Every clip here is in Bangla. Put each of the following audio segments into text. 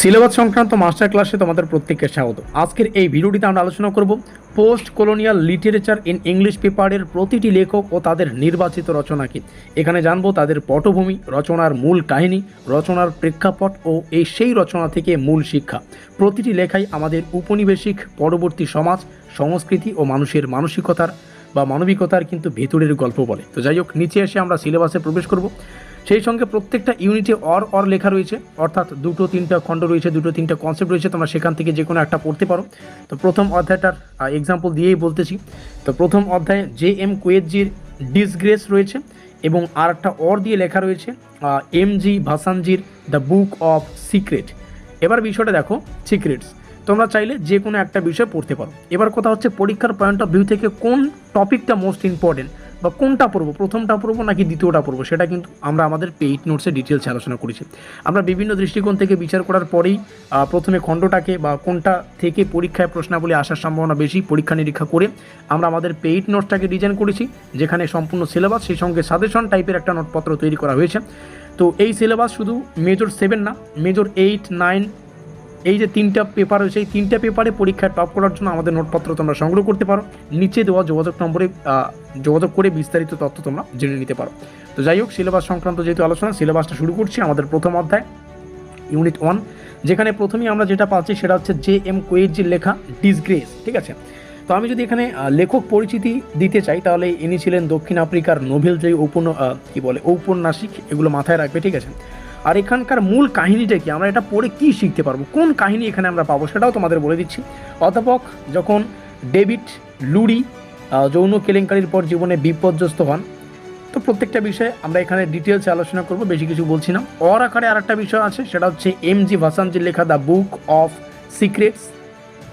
সিলেবাস সংক্রান্ত মাস্টার ক্লাসে তোমাদের প্রত্যেককে স্বাগত। আজকের এই ভিডিওটিতে আমরা আলোচনা করব post colonial literature in English পেপারের প্রতিটি লেখক ও তাদের নির্বাচিত রচনা কি। এখানে জানব তাদের পটভূমি, রচনার মূল কাহিনী, রচনার প্রেক্ষাপট ও এই সেই রচনা থেকে মূল শিক্ষা। প্রতিটি লেখাই আমাদের উপনিবেশিক, পরবর্তী সমাজ, সংস্কৃতি ও মানুষের মানসিকতার বা মানবিকতার কিন্তু ভেতরের গল্প বলে। তো যাই হোক, নিচে এসে আমরা সিলেবাসে প্রবেশ করব। সেই সঙ্গে প্রত্যেকটা ইউনিটে অর অর লেখা রয়েছে, অর্থাৎ দুটো তিনটা খণ্ড রয়েছে, দুটো তিনটা কনসেপ্ট রয়েছে, তোমরা সেখান থেকে যে কোনো একটা পড়তে পারো। তো প্রথম অধ্যায়টার এক্সাম্পল দিয়েই বলতেছি। তো প্রথম অধ্যায়ে জে এম কোয়েজির ডিসগ্রেস রয়েছে এবং আর একটা অর দিয়ে লেখা রয়েছে এম জি ভাসানজির দ্য বুক অফ সিক্রেট এবার বিষয়টা দেখো সিক্রেটস তোমরা চাইলে যে কোনো একটা বিষয় পড়তে পারো। এবার কথা হচ্ছে পরীক্ষার পয়েন্ট অফ ভিউ থেকে কোন টপিকটা মোস্ট ইম্পর্টেন্ট বা কোনটা পড়ব? প্রথমটা পড়ব নাকি দ্বিতীয়টা পড়ব? সেটা কিন্তু আমরা আমাদের পেইড নোটসে ডিটেলস আলোচনা করেছি। আমরা বিভিন্ন দৃষ্টিকোণ থেকে বিচার করার পরেই প্রথমে খণ্ডটাকে বা কোনটা থেকে পরীক্ষায় প্রশ্নাবলী আসার সম্ভাবনা বেশি, পরীক্ষা নিরীক্ষা করে আমরা আমাদের পেইড নোটসটাকে ডিজাইন করেছি, যেখানে সম্পূর্ণ সিলেবাস সেই সঙ্গে সাজেশন টাইপের একটা নোটপত্র তৈরি করা হয়েছে। তো এই সিলেবাস শুধু মেজর সেভেন না মেজর এইট নাইন এই যে তিনটা পেপার রয়েছে এই তিনটা পেপারে পরীক্ষায় টপ করার জন্য আমাদের নোটপত্র তোমরা সংগ্রহ করতে পারো। নিচে দেওয়া যোগাযোগ নম্বরে যোগাযোগ করে বিস্তারিত তথ্য তোমরা জেনে নিতে পারো। তো যাই হোক সিলেবাস সংক্রান্ত যেহেতু আলোচনা সিলেবাসটা শুরু করছি আমাদের প্রথম অধ্যায় ইউনিট ওয়ান যেখানে প্রথমেই আমরা যেটা পাচ্ছি সেটা হচ্ছে জে এম কোয়েজির লেখা ডিসগ্রেস ঠিক আছে? তো আমি যদি এখানে লেখক পরিচিতি দিতে চাই তাহলে ইনি ছিলেন দক্ষিণ আফ্রিকার নোভেল যে আহ, কি বলে ঔপন্যাসিক এগুলো মাথায় রাখবে ঠিক আছে? আর এখানকার মূল কাহিনীটা কি? আমরা এটা পড়ে কি শিখতে পারব? কোন কাহিনী এখানে আমরা পাবো সেটাও তোমাদের বলে দিচ্ছি। অধ্যাপক যখন ডেভিড লুরি যৌন কেলেঙ্কারির পর জীবনে বিপর্যস্ত হন, তো প্রত্যেকটা বিষয়ে আমরা এখানে ডিটেলসে আলোচনা করব, বেশি কিছু বলছি না। অর আকারে আর একটা বিষয় আছে, সেটা হচ্ছে এম জি ভাসানজির লেখা দ্য বুক অফ সিক্রেটস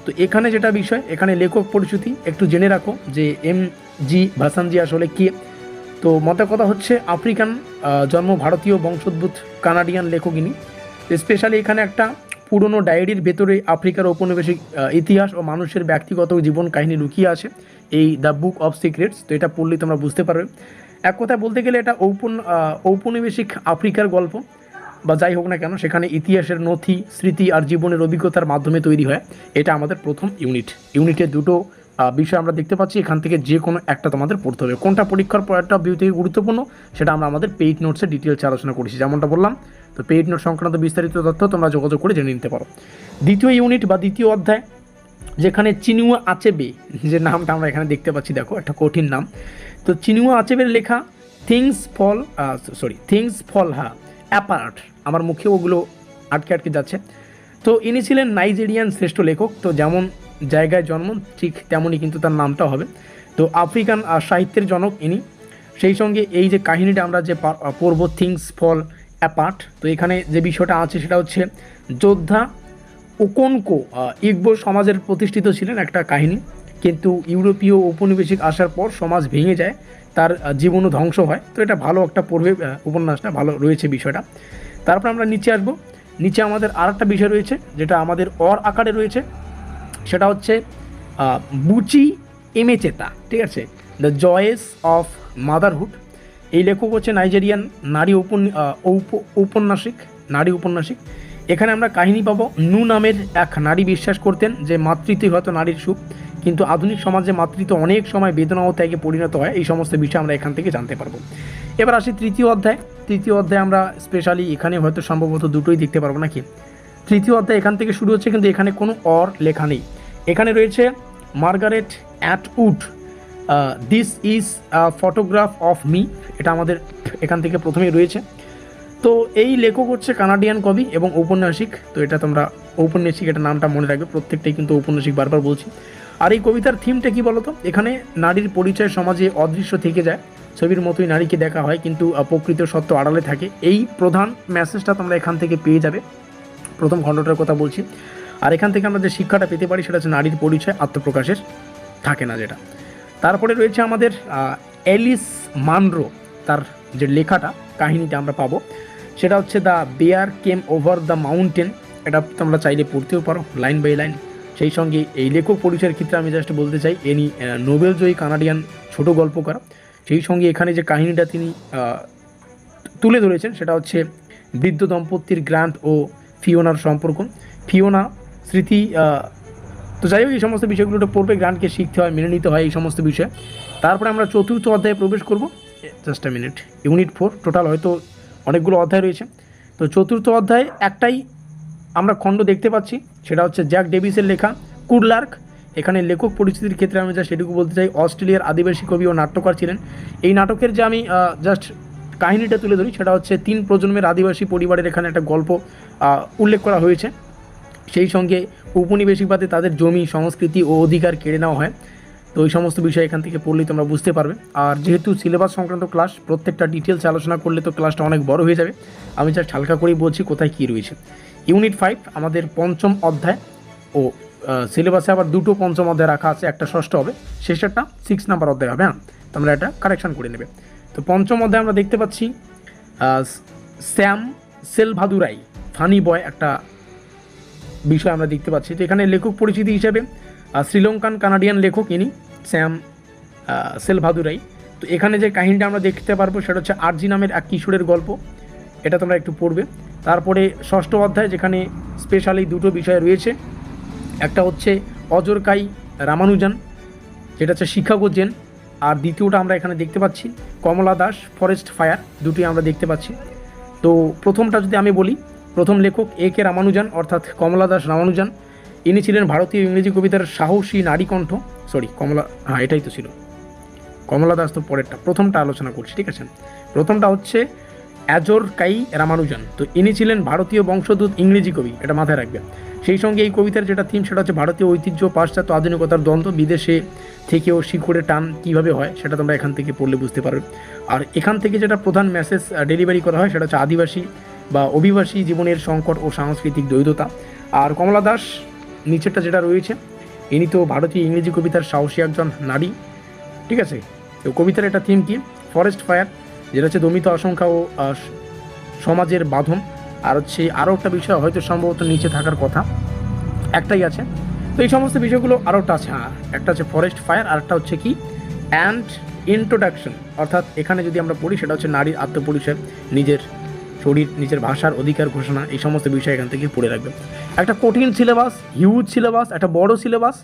তো এখানে যেটা বিষয়, এখানে লেখক পরিচিতি, একটু জেনে রাখো যে এম জি ভাসানজি আসলে কে? তো মতে কথা হচ্ছে আফ্রিকান জন্ম ভারতীয় বংশোদ্ভূত কানাডিয়ান লেখক ইনি স্পেশালি এখানে একটা পুরনো ডায়েরির ভেতরে আফ্রিকার ঔপনিবেশিক ইতিহাস ও মানুষের ব্যক্তিগত জীবন কাহিনী লুকিয়ে আছে, এই দ্য বুক অফ সিক্রেটস। তো এটা পড়লে তোমরা বুঝতে পারবে। এক কথায় বলতে গেলে এটা ঔপন ঔপনিবেশিক আফ্রিকার গল্প, বা যাই হোক না কেন, সেখানে ইতিহাসের নথি, স্মৃতি আর জীবনের অভিজ্ঞতার মাধ্যমে তৈরি হয়। এটা আমাদের প্রথম ইউনিট। ইউনিটের দুটো বিষয় আমরা দেখতে পাচ্ছি, এখান থেকে যে কোনো একটা তোমাদের পড়তে হবে। কোনটা পরীক্ষার পয়েন্ট অফ ভিউ থেকে গুরুত্বপূর্ণ, সেটা আমরা আমাদের পেইড নোটসে ডিটেলসে আলোচনা করেছি। যেমনটা বললাম, তো পেইড নোট সংক্রান্ত বিস্তারিত তথ্য তোমরা যোগাযোগ করে জেনে নিতে পারো। দ্বিতীয় ইউনিট বা দ্বিতীয় অধ্যায়, যেখানে চিনুয়া আচেবে, যে নামটা আমরা এখানে দেখতে পাচ্ছি, দেখো, একটা কঠিন নাম। তো চিনুয়া আচেবের লেখা things fall sorry things fall হা অ্যাপার্ট আমার মুখে ওগুলো আটকে আটকে যাচ্ছে। তো ইনি ছিলেন নাইজেরিয়ান শ্রেষ্ঠ লেখক। তো যেমন জায়গায় জন্ম, ঠিক তেমনই কিন্তু তার নামটা হবে। তো আফ্রিকান সাহিত্যের জনক ইনি। সেই সঙ্গে এই যে কাহিনীটা আমরা যে পড়ব থিংস ফল অ্যাপার্ট তো এখানে যে বিষয়টা আছে সেটা হচ্ছে যোদ্ধা ওকনকো ইগবো সমাজের প্রতিষ্ঠিত ছিলেন একটা কাহিনী। কিন্তু ইউরোপীয় ঔপনিবেশিক আসার পর সমাজ ভেঙে যায়, তার জীবনও ধ্বংস হয়। তো এটা ভালো একটা পড়বে উপন্যাসটা, ভালো রয়েছে বিষয়টা। তারপর আমরা নিচে আসব। নিচে আমাদের আর একটা বিষয় রয়েছে, যেটা আমাদের অর আকারে রয়েছে। সেটা হচ্ছে বুচি এমেচেতা, ঠিক আছে? দ্য জয়েস অফ মাদারহুড এই লেখক হচ্ছে নাইজেরিয়ান নারী ঔপন্যাসিক নারী উপন্যাসিক। এখানে আমরা কাহিনী পাবো, নু নামের এক নারী বিশ্বাস করতেন যে মাতৃত্বই হয়তো নারীর সুখ, কিন্তু আধুনিক সমাজে মাতৃত্ব অনেক সময় বেদনা ও ত্যাগে পরিণত হয়। এই সমস্ত বিষয় আমরা এখান থেকে জানতে পারব। এবার আসি তৃতীয় অধ্যায়। তৃতীয় অধ্যায় আমরা স্পেশালি এখানে হয়তো সম্ভবত দুটোই দেখতে পারব নাকি? তৃতীয় অধ্যায় এখান থেকে শুরু হচ্ছে, কিন্তু এখানে কোনো অর লেখা নেই। এখানে রয়েছে, Margaret Atwood this is photograph of me এটা আমাদের এখান থেকে প্রথমেই রয়েছে। তো এই লেখক হচ্ছে কানাডিয়ান কবি এবং ঔপন্যাসিক। তো এটা তোমরা ঔপন্যাসিক এটা নামটা মনে রাখবে, প্রত্যেকটাই কিন্তু ঔপন্যাসিক বারবার বলছি। আর এই কবিতার থিমটা কি বলতো? এখানে নারীর পরিচয় সমাজে অদৃশ্য থেকে যায়। ছবির মতোই নারীকে দেখা হয়, কিন্তু প্রকৃত সত্য আড়ালে থাকে। এই প্রধান মেসেজটা তোমরা এখান থেকে পেয়ে যাবে। প্রথম খণ্ডটার কথা বলছি। আর এখান থেকে আমরা যে শিক্ষাটা পেতে পারি, সেটা হচ্ছে নারীর পরিচয়, আত্মপ্রকাশের থাকে না যেটা। তারপরে রয়েছে আমাদের অ্যালিস মানরো তার যে লেখাটা, কাহিনীটা আমরা পাবো। সেটা হচ্ছে the bear came over the mountain এটা তোমরা চাইলে পড়তেও পারো, লাইন বাই লাইন। সেই সঙ্গে এই লেখক পরিচয়ের ক্ষেত্রে আমি জাস্ট বলতে চাই এনি নোবেল জয়ী কানাডিয়ান ছোট গল্পকার। সেই সঙ্গে এখানে যে কাহিনীটা তিনি তুলে ধরেছেন সেটা হচ্ছে বৃদ্ধ দম্পতির গ্রান্ট ও ফিওনার সম্পর্ক। ফিওনা স্মৃতি তো যাই হোক এই সমস্ত বিষয়গুলো পড়বে গ্রান্টকে শিখতে হয়, মেনে নিতে হয় এই সমস্ত বিষয়। তারপরে আমরা চতুর্থ অধ্যায়ে প্রবেশ করব। Just a minute, unit four, total হয়তো অনেকগুলো অধ্যায় রয়েছে। তো চতুর্থ অধ্যায়ে একটাই আমরা খণ্ড দেখতে পাচ্ছি, সেটা হচ্ছে জ্যাক ডেভিসের লেখা কুডলার্ক এখানে লেখক পরিস্থিতির ক্ষেত্রে আমি যা সেটুকু বলতে চাই। অস্ট্রেলিয়ার আদিবাসী কবি ও নাট্যকার ছিলেন। এই নাটকের যে আমি জাস্ট কাহিনীটা তুলে ধরি, সেটা হচ্ছে তিন প্রজন্মের আদিবাসী পরিবারের এখানে একটা গল্প উল্লেখ করা হয়েছে। সেই সঙ্গে উপনিবেশিকবাদে তাদের জমি, সংস্কৃতি ও অধিকার কেড়ে নেওয়া হয়। তো এই সমস্ত বিষয় এখান থেকে পড়লেই তোমরা বুঝতে পারবে। আর যেহেতু সিলেবাস সংক্রান্ত ক্লাস, প্রত্যেকটা ডিটেলস আলোচনা করলে তো ক্লাসটা অনেক বড় হয়ে যাবে। আমি জাস্ট হালকা করেই বলছি কোথায় কী রয়েছে। ইউনিট ফাইভ আমাদের পঞ্চম অধ্যায় ও সিলেবাসে আবার দুটো পঞ্চম অধ্যায় রাখা আছে, একটা ষষ্ঠ হবে, শেষেরটা সিক্স নাম্বার অধ্যায় হবে হ্যাঁ? তোমরা এটা কারেকশন করে নেবে। তো পঞ্চম অধ্যায় আমরা দেখতে পাচ্ছি স্যাম সেলভাদুরাই, ফানি বয় একটা বিষয় আমরা দেখতে পাচ্ছি। তো এখানে লেখক পরিচিতি হিসেবে শ্রীলঙ্কান কানাডিয়ান লেখক ইনি, স্যাম সেলভাদুরাই। তো এখানে যে কাহিনীটা আমরা দেখতে পারব সেটা হচ্ছে আরজি নামের এক কিশোরের গল্প, এটা তোমরা একটু পড়বে। তারপরে ষষ্ঠ অধ্যায় যেখানে স্পেশালি দুটো বিষয় রয়েছে একটা হচ্ছে অজরকাই রামানুজান, যেটা হচ্ছে শিকাগো জেন, আর দ্বিতীয়টা আমরা এখানে দেখতে পাচ্ছি কমলা দাস, ফরেস্ট ফায়ার, দুটি আমরা দেখতে পাচ্ছি। তো প্রথমটা যদি আমি বলি, প্রথম লেখক এ কে রামানুজান, অর্থাৎ কমলা দাস রামানুজান, ইনি ছিলেন ভারতীয় ইংরেজি কবিতার সাহসী নারী কণ্ঠ সরি কমলা হ্যাঁ এটাই তো ছিল। কমলা দাস তো পরেরটা, প্রথমটা আলোচনা করছি, ঠিক আছে? প্রথমটা হচ্ছে অ্যাজোর কাই রামানুজান। তো ইনি ছিলেন ভারতীয় বংশোদ্ভূত ইংরেজি কবি, এটা মাথায় রাখবেন সেই সঙ্গে এই কবিতার যেটা থিম সেটা হচ্ছে ভারতীয় ঐতিহ্য, পাশ্চাত্য আধুনিকতার দ্বন্দ্ব, বিদেশে থেকেও শিখরে টান কীভাবে হয়, সেটা তোমরা এখান থেকে পড়লে বুঝতে পারবে। আর এখান থেকে যেটা প্রধান মেসেজ ডেলিভারি করা হয়, সেটা হচ্ছে আদিবাসী বা অভিবাসী জীবনের সংকট ও সাংস্কৃতিক দ্বৈততা আর কমলা দাস নিচেরটা যেটা রয়েছে, ইনি তো ভারতীয় ইংরেজি কবিতার সাহসী একজন নারী, ঠিক আছে? তো কবিতার একটা থিম কি? ফরেস্ট ফায়ার যেটা হচ্ছে দমিত আশঙ্কা ও সমাজের বাঁধন। আর হচ্ছে আরও একটা বিষয়, হয়তো সম্ভবত নিচে থাকার কথা। একটাই আছে। তো এই সমস্ত বিষয়গুলো আরও একটা আছে। হ্যাঁ একটা হচ্ছে ফরেস্ট ফায়ার আর একটা হচ্ছে কি? অ্যান্ড ইন্ট্রোডাকশন অর্থাৎ এখানে যদি আমরা পড়ি, সেটা হচ্ছে নারীর আত্মপরিচয়, নিজের শরীর, নিজের ভাষার অধিকার ঘোষণা, এই সমস্ত বিষয় এখান থেকে পড়ে রাখবে। একটা কঠিন সিলেবাস হিউজ সিলেবাস একটা বড় সিলেবাস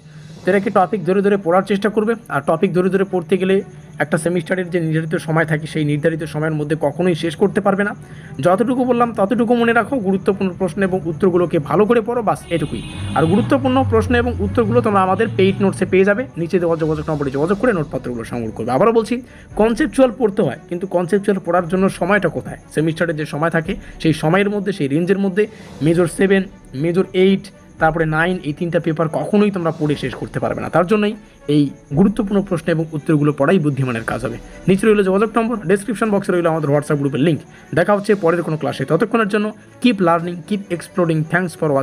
যেটাকে টপিক ধরে ধরে পড়ার চেষ্টা করবে? আর টপিক ধরে ধরে পড়তে গেলে একটা সেমিস্টারের যে নির্ধারিত সময় থাকে, সেই নির্ধারিত সময়ের মধ্যে কখনোই শেষ করতে পারবে না। যতটুকু বললাম, ততটুকু মনে রাখো, গুরুত্বপূর্ণ প্রশ্ন এবং উত্তরগুলোকে ভালো করে পড়ো, বাস এটুকুই। আর গুরুত্বপূর্ণ প্রশ্ন এবং উত্তরগুলো তোমরা আমাদের পেইড নোটসে পেয়ে যাবে। নিচে দেওয়া যোগাযোগ নম্বরে যোগাযোগ করে নোটপত্রগুলো সংগ্রহ করবে। আবারও বলছি কনসেপচুয়াল পড়তে হয়, কিন্তু কনসেপচুয়াল পড়ার জন্য সময়টা কোথায়? সেমিস্টারের যে সময় থাকে, সেই সময়ের মধ্যে, সেই রেঞ্জের মধ্যে মেজর সেভেন মেজর এইট তারপরে নাইন এই তিনটা পেপার কখনোই তোমরা পড়ে শেষ করতে পারবে না। তার জন্যই এই গুরুত্বপূর্ণ প্রশ্ন এবং উত্তরগুলো পড়াই বুদ্ধিমানের কাজ হবে। নিচে রইল যোগাযোগ নম্বর ডিসক্রিপশন বক্সে রইল আমাদের হোয়াটসঅ্যাপ গ্রুপের লিঙ্ক দেখা হচ্ছে পরের কোনো ক্লাসে ততক্ষণের জন্য keep learning keep exploring thanks for watch